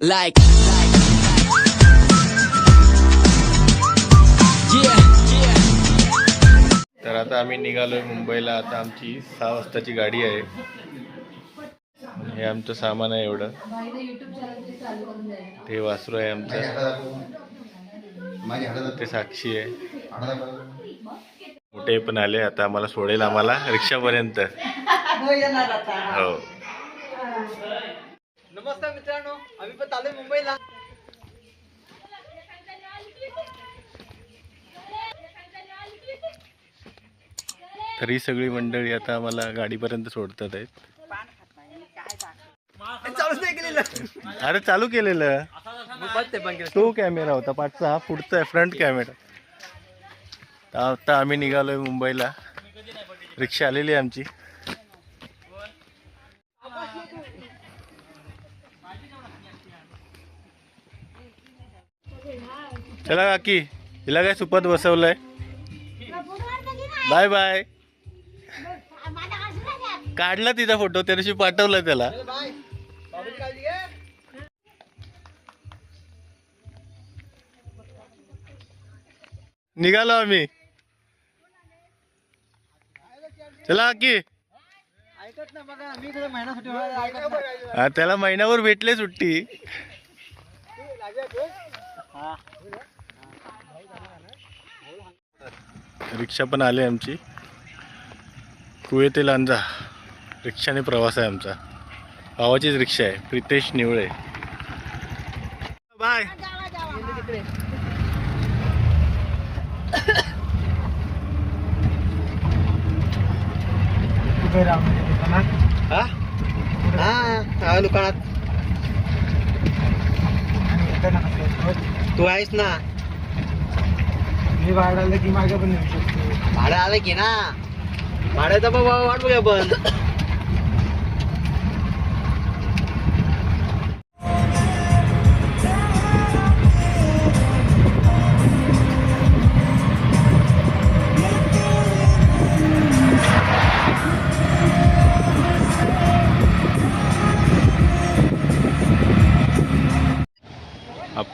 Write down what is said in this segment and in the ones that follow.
Like, yeah, yeah. तर आता आम्ही निघालोय मुंबईला. आता आमची सहा वाजताची गाडी आहे. हे आमचं सामान आहे एवढं. ते वासरू आहे आमचं. ते साक्षी आहे. मोठे पण आले. आता आम्हाला सोडेल आम्हाला रिक्षापर्यंत. हो. नमस्कार मित्रांनो आम्ही पण चालू मुंबईला. तर ही सगळी मंडळी आता आम्हाला गाडीपर्यंत सोडतात आहेत. चालूच नाही केलेलं. अरे चालू केलेलं. तो कॅमेरा होता पाठचा हा पुढचा आहे फ्रंट कॅमेरा. आता आम्ही निघालोय मुंबईला. रिक्षा आलेली आहे आमची. चला काकी हिला काय सुपात बसवलंय? Bye bye. काढला तिचा फोटो त्या दिवशी पाठवला त्याला. निघालो आम्ही. चला की ऐकत ना बघा मी महिना सुट्टी त्याला महिन्यावर भेटले सुट्टी. रिक्षा पण आली आमची. कुळे ते लांजा रिक्षाने प्रवास आहे आमचा. भावाचीच रिक्षा आहे. प्रितेश निवळे. बाय. हा? हा हा, दुकानात तू. आहेस ना. मी भाड्याला की मागे पण येऊ शकतो. भाडं आलं की ना. भाड्याचा बाबा वाट बघा पण.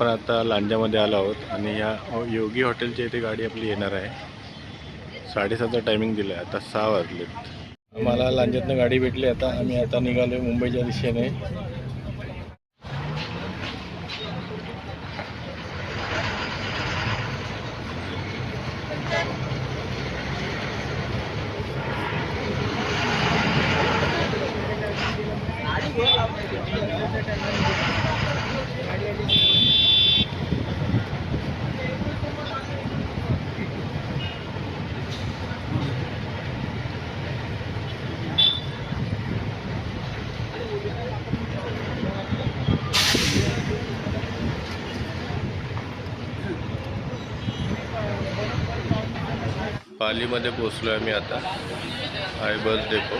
आपण आता लांजामध्ये आलो आहोत आणि या योगी हॉटेलच्या इथे गाडी आपली येणार आहे. साडेसातचा टायमिंग दिला आहे आता सहा वाजलेत. आम्हाला लांजातनं गाडी भेटली आता आम्ही आता निघालो मुंबईच्या दिशेने. पालीमध्ये पोचलो आहे मी आता. आय बस डेपो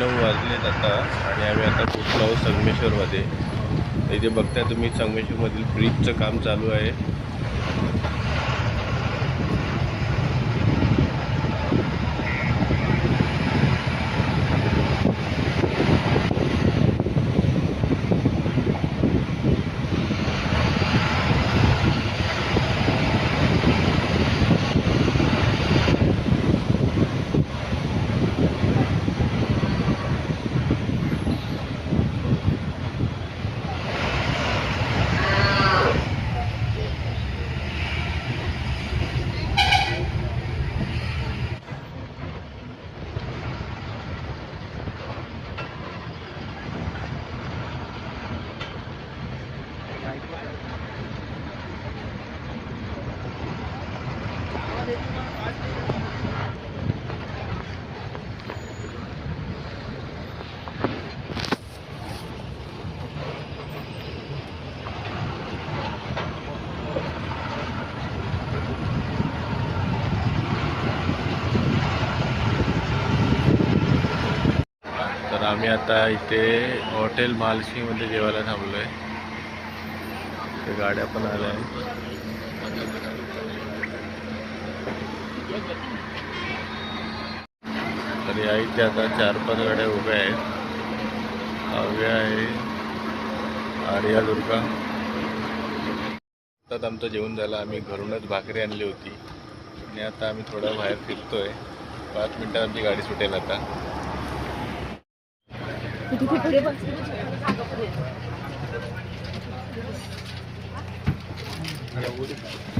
नऊ वाजलेत आता आणि आम्ही आता पोचलो आहोत संगमेश्वरमध्ये. इथे बघताय तुम्ही संगमेश्वरमधील ब्रिजचं काम चालू आहे. आम्ही आता इथे हॉटेल मालशीमध्ये जेवायला थांबलो आहे ते गाड्या पण आल्या आहेत. तर या इथे आता चार पाच गाड्या उभ्या आहेत. काव्या आहे आर्या दुर्गा. आता आमचं जेवण झालं आम्ही घरूनच भाकरी आणली होती. आणि आता आम्ही थोडा बाहेर फिरतोय. पाच मिनटात आमची गाडी सुटेल आता. मॉर्निंग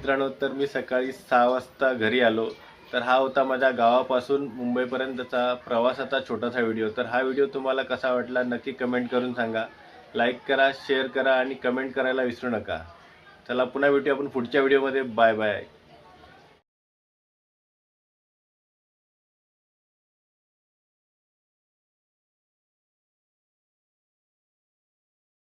मित्रांनो तर मी सकाळी सहा वाजता घरी आलो. तर हा होता माझ्या गावापासून मुंबईपर्यंतचा प्रवासाचा छोटासा व्हिडिओ. तर हा व्हिडिओ तुम्हाला कसा वाटला नक्की कमेंट करून सांगा. लाईक करा शेअर करा आणि कमेंट करायला विसरू नका. चला पुन्हा भेटूया आपण पुढच्या व्हिडिओमध्ये. Bye bye.